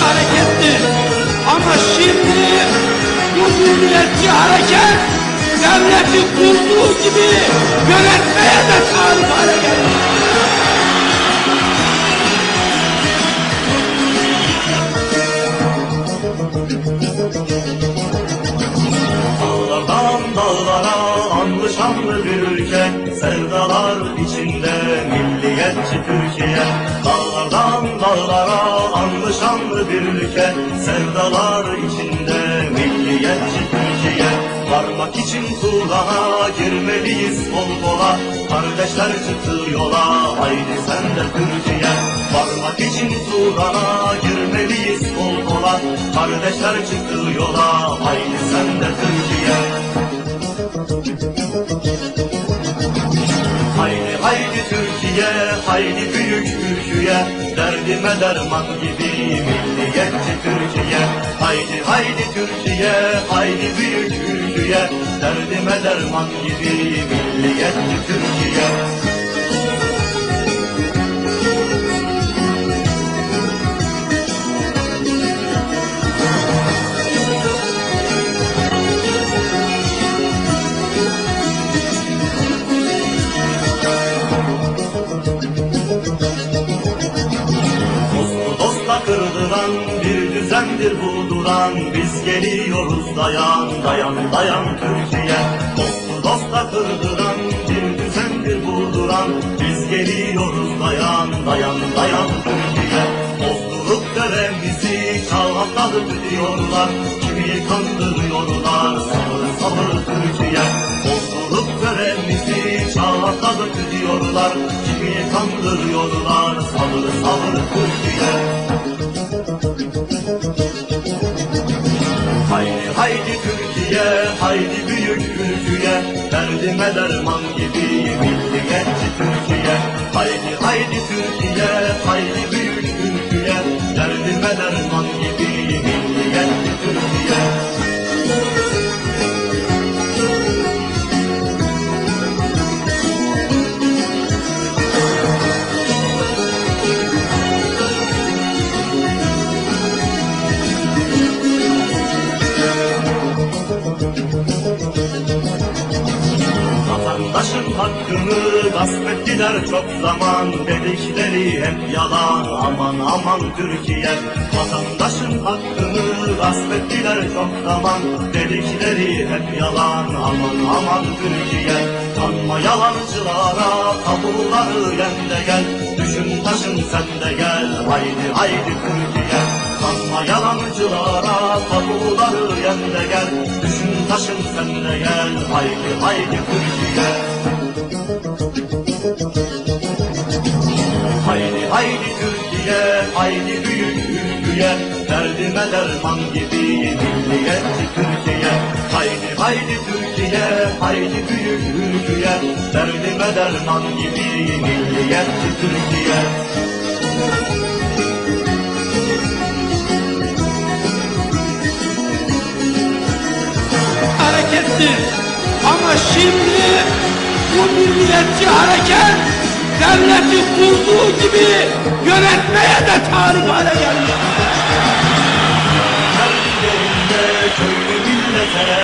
harekettir. Ama şimdi bu milliyetçi hareket devleti kurduğu gibi yönetmeye ülke Sevdalar içinde milliyetçi Türkiye. Dağlardan dağlara anlı şanlı bir ülke. Sevdalar içinde milliyetçi Türkiye. Varmak için Tuğla'a girmeliyiz bol bola. Kardeşler çıktı yola haydi sen de Türkiye. Varmak için Tuğla'a girmeliyiz bol bola. Kardeşler çıktı yola haydi sen de Türkiye haydi büyük ülküye Derdime derman gibi milliyetçi Türkiye Haydi haydi Türkiye, haydi büyük ülküye Derdime derman gibi milliyetçi Türkiye Kırdıran bir düzendir bu duran. Biz geliyoruz dayan dayan dayan Türkiye. Dostu dosta kırdıran bir düzendir bu duran. Biz geliyoruz dayan dayan dayan Türkiye. Bozdurup deremizi çalhakladık diyorlar. Kimi kandırıyorlar sabır sabır Türkiye. Bozdurup deremizi çalhakladık diyorlar. Kimi kandırıyorlar sabır sabır Türkiye Derdime derman Vatandaşın hakkını gasp ettiler çok zaman. Dedikleri hep yalan. Aman aman Türkiye. Vatandaşın hakkını gasp ettiler çok zaman. Dedikleri hep yalan. Aman aman Türkiye. Kanma yalancılara tabuları yen de gel. Düşün taşın sen de gel. Haydi haydi Türkiye. Kanma yalancılara tabuları yen de gel Taşın sen gel haydi haydi Türkiye Haydi haydi Türkiye haydi büyük ülküye Derdime derman gibi milliyetçi Türkiye Haydi haydi Türkiye haydi büyük ülküye Derdime derman gibi milliyetçi Türkiye harekettir. Ama şimdi bu milliyetçi hareket devleti kurduğu gibi yönetmeye de talip hale geldi.